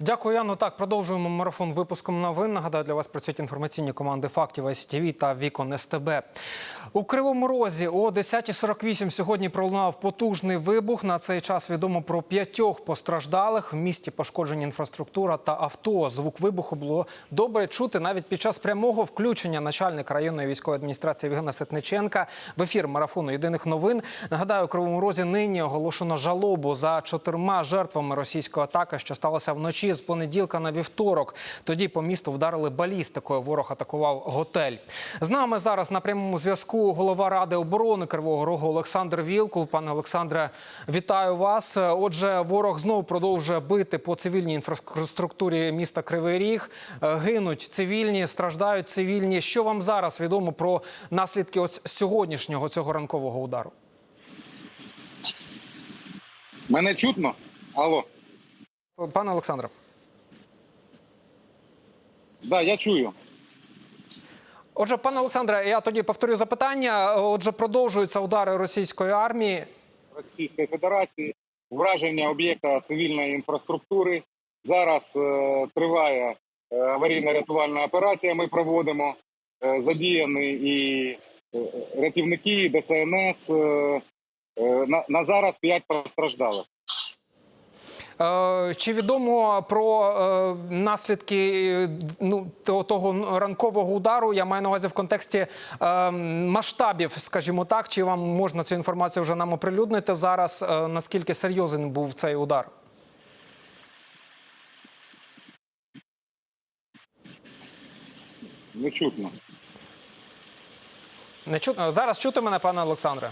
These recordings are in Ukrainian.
Дякую, Яно. Так, продовжуємо марафон випуском новин. Нагадаю, для вас працюють інформаційні команди фактів СТВ та Вікон СТБ. У Кривому Розі о 10.48 сьогодні пролунав потужний вибух. На цей час відомо про п'ятьох постраждалих. В місті пошкоджені інфраструктура та авто. Звук вибуху було добре чути навіть під час прямого включення начальника районної військової адміністрації Євгена Ситниченка в ефір марафону єдиних новин. Нагадаю, у Кривому Розі нині оголошено жалобу за чотирма жертвами російської атаки, що сталося вночі з понеділка на вівторок. Тоді по місту вдарили балістикою. Ворог атакував готель. З нами зараз на прямому зв'язку голова ради оборони Кривого Рогу Олександр Вілкул. Пане Олександре, вітаю вас. Отже, ворог знову продовжує бити по цивільній інфраструктурі міста Кривий Ріг. Гинуть цивільні, страждають цивільні. Що вам зараз відомо про наслідки ось сьогоднішнього цього ранкового удару? Мене чутно? Алло. Пане Олександре. Да, я чую. Отже, пане Олександре, я тоді повторю запитання. Отже, продовжуються удари російської армії. Російської Федерації, враження об'єкта цивільної інфраструктури. Зараз е, триває е, аварійно-рятувальна операція. Ми проводимо е, задіяні і е, рятівники, і ДСНС. Е, е, на, на зараз 5 постраждалих. Е, Чи відомо про е, наслідки е, ну, того, ранкового удару? Я маю на увазі в контексті масштабів, скажімо так. Чи вам можна цю інформацію вже нам оприлюднити зараз? Наскільки серйозний був цей удар? Не чутно. Не чутно зараз чути мене, пане Олександре?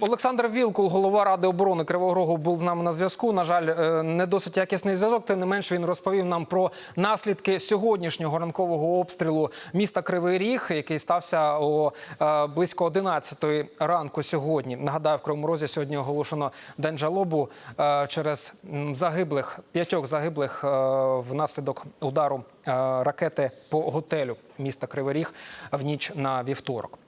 Олександр Вілкул, голова ради оборони Кривого Рогу, був з нами на зв'язку. На жаль, е, не досить якісний зв'язок. Тим не менш, він розповів нам про наслідки сьогоднішнього ранкового обстрілу міста Кривий Ріг, який стався о е, близько 11 ранку сьогодні. Нагадаю, в Кривому Розі сьогодні оголошено день жалобу е, через загиблих п'ятьох загиблих е, внаслідок удару е, ракети по готелю міста Кривий Ріг в ніч на вівторок.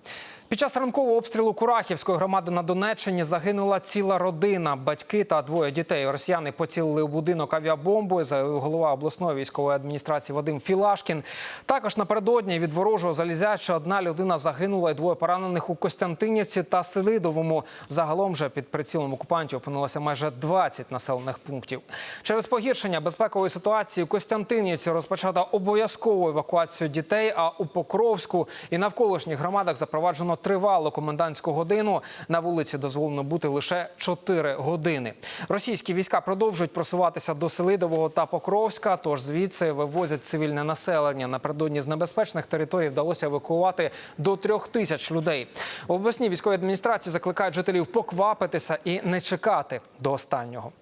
Під час ранкового обстрілу Курахівської громади на Донеччині загинула ціла родина, батьки та двоє дітей. Росіяни поцілили у будинок авіабомбою. Заявив голова обласної військової адміністрації Вадим Філашкін. Також напередодні від ворожого залізяча одна людина загинула і двоє поранених у Костянтинівці та Селидовому. Загалом же під прицілом окупантів опинилося майже 20 населених пунктів. Через погіршення безпекової ситуації у Костянтинівці розпочато обов'язкову евакуацію дітей. А у Покровську і навколишніх громадах запроваджено тривалу комендантську годину. На вулиці дозволено бути лише 4 години. Російські війська продовжують просуватися до Селидового та Покровська. Тож звідси вивозять цивільне населення. Напередодні з небезпечних територій вдалося евакуювати до трьох тисяч людей. В обласній військовій адміністрації закликають жителів поквапитися і не чекати до останнього.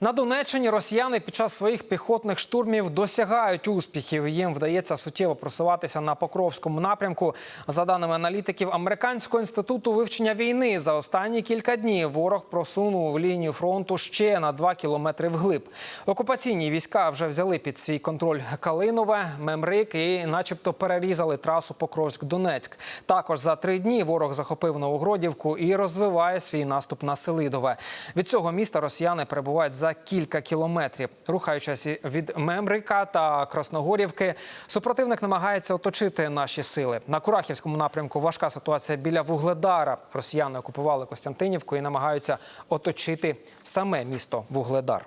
На Донеччині росіяни під час своїх піхотних штурмів досягають успіхів. Їм вдається суттєво просуватися на Покровському напрямку. За даними аналітиків Американського інституту вивчення війни, за останні кілька днів ворог просунув лінію фронту ще на 2 кілометри вглиб. Окупаційні війська вже взяли під свій контроль Калинове, Мемрик і, начебто, перерізали трасу Покровськ-Донецьк. Також за три дні ворог захопив Новогродівку і розвиває свій наступ на Селидове. Від цього міста росіяни перебувають за кілька кілометрів. Рухаючись від Мемрика та Красногорівки, супротивник намагається оточити наші сили. На Курахівському напрямку важка ситуація біля Вугледара. Росіяни окупували Костянтинівку і намагаються оточити саме місто Вугледар.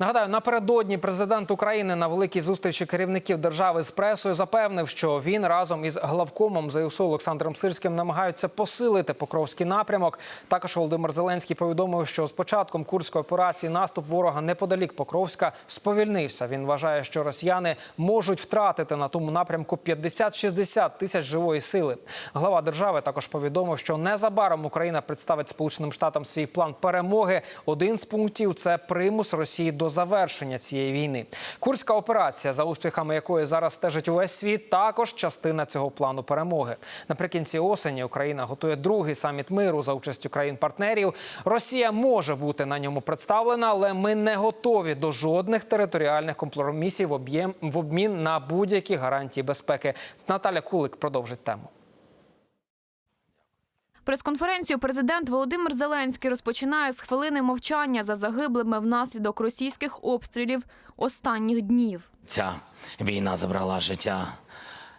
Нагадаю, напередодні президент України на великій зустрічі керівників держави з пресою запевнив, що він разом із главкомом ЗСУ Олександром Сирським намагаються посилити Покровський напрямок. Також Володимир Зеленський повідомив, що з початком курської операції наступ ворога неподалік Покровська сповільнився. Він вважає, що росіяни можуть втратити на тому напрямку 50-60 тисяч живої сили. Глава держави також повідомив, що незабаром Україна представить Сполученим Штатам свій план перемоги. Один з пунктів це примус Росії до завершення цієї війни. Курська операція, за успіхами якої зараз стежить увесь світ, також частина цього плану перемоги. Наприкінці осені Україна готує другий саміт миру за участю країн-партнерів. Росія може бути на ньому представлена, але ми не готові до жодних територіальних компромісів в об'єм в обмін на будь-які гарантії безпеки. Наталя Кулик продовжить тему. Прес-конференцію президент Володимир Зеленський розпочинає з хвилини мовчання за загиблими внаслідок російських обстрілів останніх днів. Ця війна забрала життя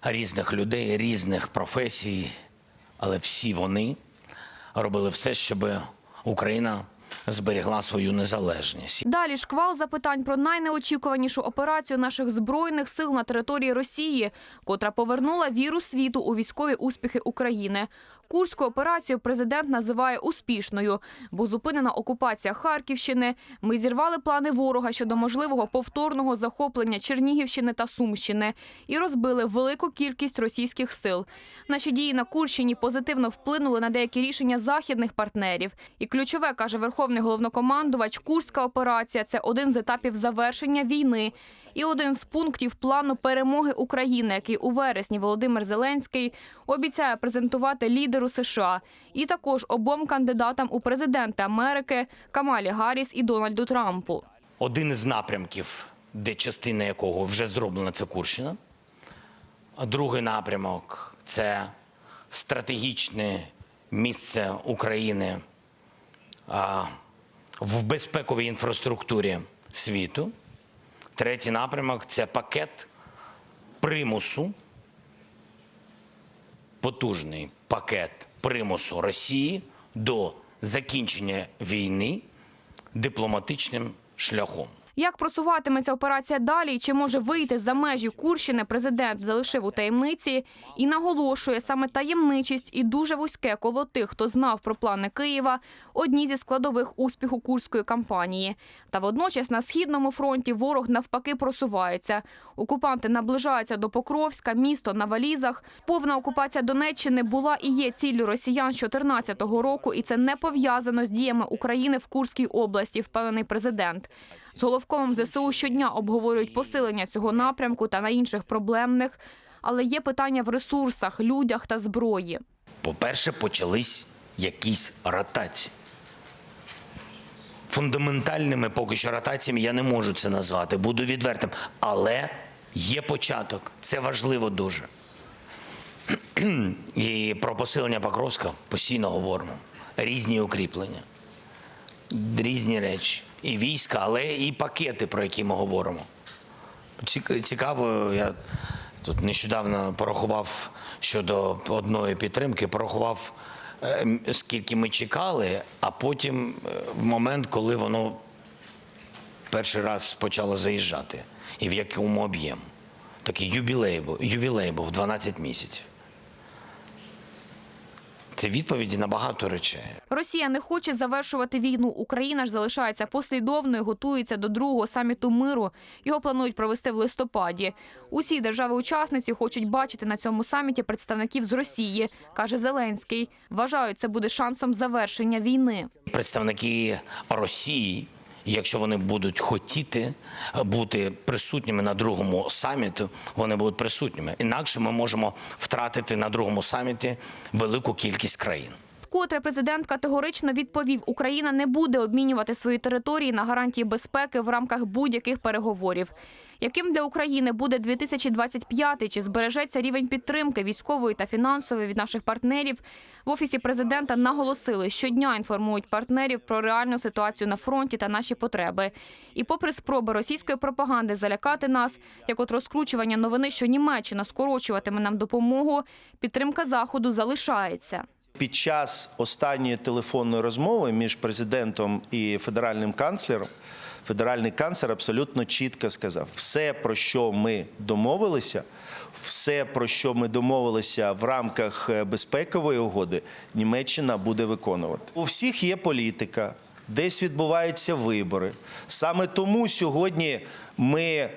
різних людей, різних професій, але всі вони робили все, щоб Україна зберігла свою незалежність. Далі шквал запитань про найнеочікуванішу операцію наших збройних сил на території Росії, котра повернула віру світу у військові успіхи України. Курську операцію президент називає успішною, бо зупинена окупація Харківщини. Ми зірвали плани ворога щодо можливого повторного захоплення Чернігівщини та Сумщини і розбили велику кількість російських сил. Наші дії на Курщині позитивно вплинули на деякі рішення західних партнерів. І ключове каже верховний головнокомандувач. Курська операція це один з етапів завершення війни і один з пунктів плану перемоги України, який у вересні Володимир Зеленський обіцяє презентувати лідеру США і також обом кандидатам у президенти Америки Камалі Гарріс і Дональду Трампу. Один із напрямків, де частина якого вже зроблена, це Курщина. А другий напрямок це стратегічне місце України в безпековій інфраструктурі світу. Третій напрямок це пакет примусу, потужний пакет примусу Росії до закінчення війни дипломатичним шляхом. Як просуватиметься операція далі і чи може вийти за межі Курщини, президент залишив у таємниці і наголошує саме таємничість і дуже вузьке коло тих, хто знав про плани Києва, одні зі складових успіху курської кампанії. Та водночас на східному фронті ворог навпаки просувається. Окупанти наближаються до Покровська, місто на валізах. Повна окупація Донеччини була і є ціллю росіян з 2014 року, і це не пов'язано з діями України в Курській області, впевнений президент. З головкомом ЗСУ щодня обговорюють посилення цього напрямку та на інших проблемних. Але є питання в ресурсах, людях та зброї. По-перше, почались якісь ротації. Фундаментальними поки що ротаціями я не можу це назвати, буду відвертим. Але є початок. Це важливо дуже. І про посилення Покровська постійно говоримо. Різні укріплення, різні речі. І війська, але і пакети, про які ми говоримо. Цікаво, я тут нещодавно порахував щодо одної підтримки, порахував, е, скільки ми чекали, а потім е, в момент, коли воно перший раз почало заїжджати, і в якому об'єму. Такий юбілей був, ювілей був 12 місяців. Це відповіді на багато речей. Росія не хоче завершувати війну. Україна ж залишається послідовною, готується до другого саміту миру. Його планують провести в листопаді. Усі держави-учасниці хочуть бачити на цьому саміті представників з Росії, каже Зеленський. Вважають, це буде шансом завершення війни. представники Росії, якщо вони будуть хотіти бути присутніми на другому саміті, вони будуть присутніми. Інакше ми можемо втратити на другому саміті велику кількість країн. Вкотре президент категорично відповів, Україна не буде обмінювати свої території на гарантії безпеки в рамках будь-яких переговорів. Яким для України буде 2025 чи збережеться рівень підтримки військової та фінансової від наших партнерів? В офісі президента наголосили, щодня інформують партнерів про реальну ситуацію на фронті та наші потреби. І попри спроби російської пропаганди залякати нас, як от розкручування новини, що Німеччина скорочуватиме нам допомогу, підтримка заходу залишається. Під час останньої телефонної розмови між президентом і федеральним канцлером федеральний канцлер абсолютно чітко сказав: все, про що ми домовилися, все, про що ми домовилися в рамках е, безпекової угоди, Німеччина буде виконувати. У всіх є політика, десь відбуваються вибори. Саме тому сьогодні ми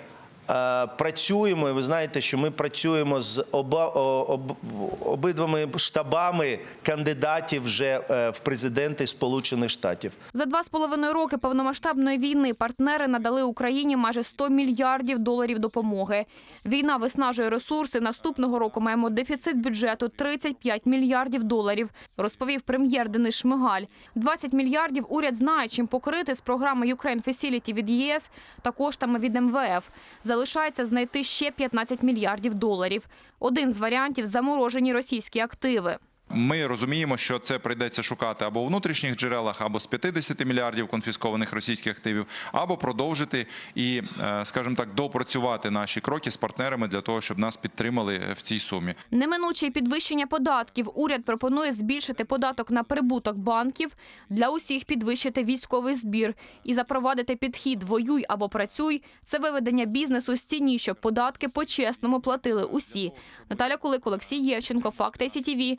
Працюємо, і ви знаєте, що ми працюємо з оба, об, обидвами штабами кандидатів вже е, в президенти Сполучених Штатів. За два з половиною роки повномасштабної війни партнери надали Україні майже 100 мільярдів доларів допомоги. Війна виснажує ресурси. Наступного року маємо дефіцит бюджету 35 мільярдів доларів, розповів прем'єр Денис Шмигаль. 20 мільярдів уряд знає, чим покрити з програми Ukraine Facility від ЄС та коштами від МВФ. Залишається знайти ще 15 мільярдів доларів. Один з варіантів – заморожені російські активи. Ми розуміємо, що це прийдеться шукати або у внутрішніх джерелах, або з 50 мільярдів конфіскованих російських активів, або продовжити і, е, скажімо так, допрацювати наші кроки з партнерами для того, щоб нас підтримали в цій сумі. Неминуче підвищення податків. Уряд пропонує збільшити податок на прибуток банків, для усіх підвищити військовий збір і запровадити підхід «воюй або працюй» – це виведення бізнесу з тіні, щоб податки по-чесному платили усі. Наталя Кулик, Олексій Євченко, Факти СІТІВІ,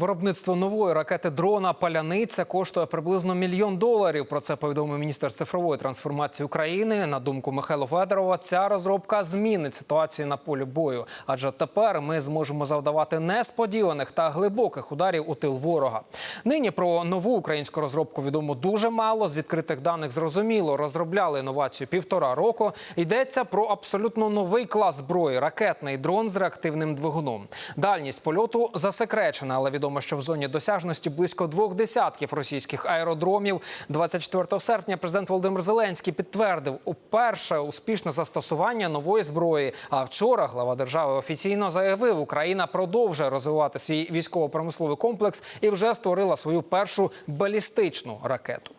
Виробництво нової ракети дрона Паляниця коштує приблизно мільйон доларів. Про це повідомив міністр цифрової трансформації України. На думку Михайла Федорова, ця розробка змінить ситуацію на полі бою, адже тепер ми зможемо завдавати несподіваних та глибоких ударів у тил ворога. Нині про нову українську розробку відомо дуже мало. З відкритих даних зрозуміло, розробляли інновацію півтора року. Йдеться про абсолютно новий клас зброї ракетний дрон з реактивним двигуном. Дальність польоту засекречена, але відомо, що в зоні досяжності близько двох десятків російських аеродромів. 24 серпня президент Володимир Зеленський підтвердив уперше успішне застосування нової зброї. А вчора глава держави офіційно заявив, Україна продовжує розвивати свій військово-промисловий комплекс і вже створила свою першу балістичну ракету.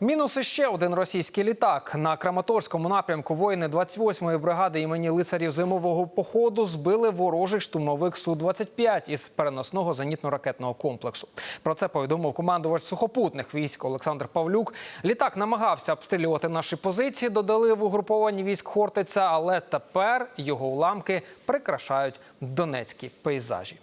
Мінус іще один російський літак. На Краматорському напрямку воїни 28-ї бригади імені лицарів зимового походу збили ворожий штурмовик Су-25 із переносного зенітно-ракетного комплексу. Про це повідомив командувач сухопутних військ Олександр Павлюк. Літак намагався обстрілювати наші позиції, додали в угруповані військ Хортиця, але тепер його уламки прикрашають донецькі пейзажі.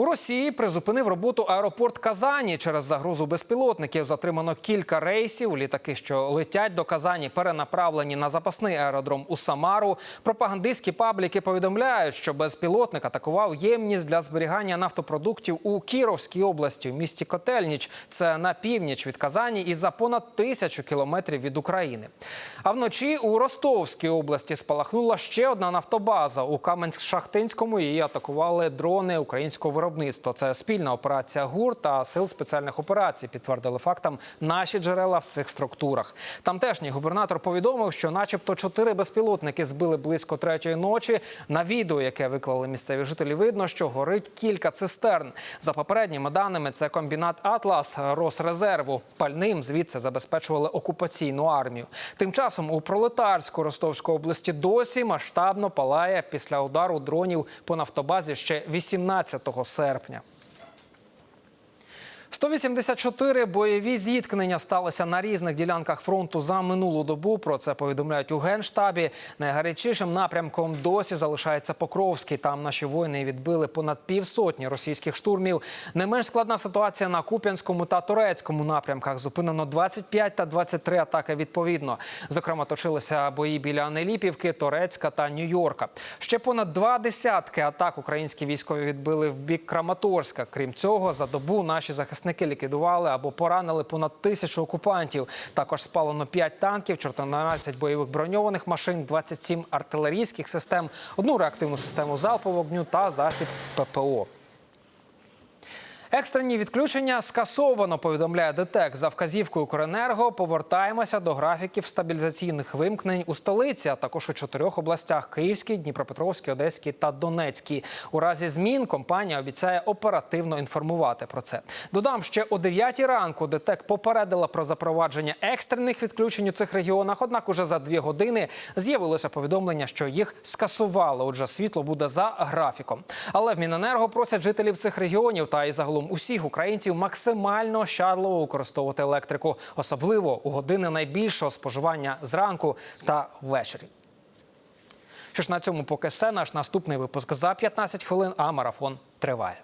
У Росії призупинив роботу аеропорт Казані через загрозу безпілотників. Затримано кілька рейсів. Літаки, що летять до Казані, перенаправлені на запасний аеродром у Самару. Пропагандистські пабліки повідомляють, що безпілотник атакував ємність для зберігання нафтопродуктів у Кіровській області, в місті Котельніч. Це на північ від Казані і за понад тисячу кілометрів від України. А вночі у Ростовській області спалахнула ще одна нафтобаза. У Каменськ-Шахтинському її атакували дрони українського виробництва. Це спільна операція ГУР та сил спеціальних операцій. Підтвердили фактам наші джерела в цих структурах. Тамтешній губернатор повідомив, що, начебто, чотири безпілотники збили близько третьої ночі. На відео, яке виклали місцеві жителі, видно, що горить кілька цистерн. За попередніми даними, це комбінат Атлас Росрезерву. Пальним звідси забезпечували окупаційну армію. Тим часом у пролетарську Ростовської області досі масштабно палає після удару дронів по нафтобазі ще 18 серпня серпня. 184 бойові зіткнення сталися на різних ділянках фронту за минулу добу. Про це повідомляють у генштабі. Найгарячішим напрямком досі залишається Покровський. Там наші воїни відбили понад півсотні російських штурмів. Не менш складна ситуація на Куп'янському та Турецькому напрямках. Зупинено 25 та 23 атаки відповідно. Зокрема, точилися бої біля Анеліпівки, Торецька та Нью-Йорка. Ще понад два десятки атак українські військові відбили в бік Краматорська. Крім цього, за добу наші захисники ліквідували або поранили понад тисячу окупантів. Також спалено 5 танків, 14 бойових броньованих машин, 27 артилерійських систем, одну реактивну систему залпового вогню та засіб ППО. Екстрені відключення скасовано, повідомляє ДТЕК. За вказівкою Укренерго повертаємося до графіків стабілізаційних вимкнень у столиці, а також у чотирьох областях: Київській, Дніпропетровській, Одеській та Донецькій. У разі змін компанія обіцяє оперативно інформувати про це. Додам, ще о 9 ранку ДТЕК попередила про запровадження екстрених відключень у цих регіонах. Однак, уже за дві години з'явилося повідомлення, що їх скасували. Отже, світло буде за графіком. Але в Міненерго просять жителів цих регіонів та і загалом усіх українців максимально щадливо використовувати електрику, особливо у години найбільшого споживання зранку та ввечері. Що ж на цьому поки все. Наш наступний випуск за 15 хвилин, а марафон триває.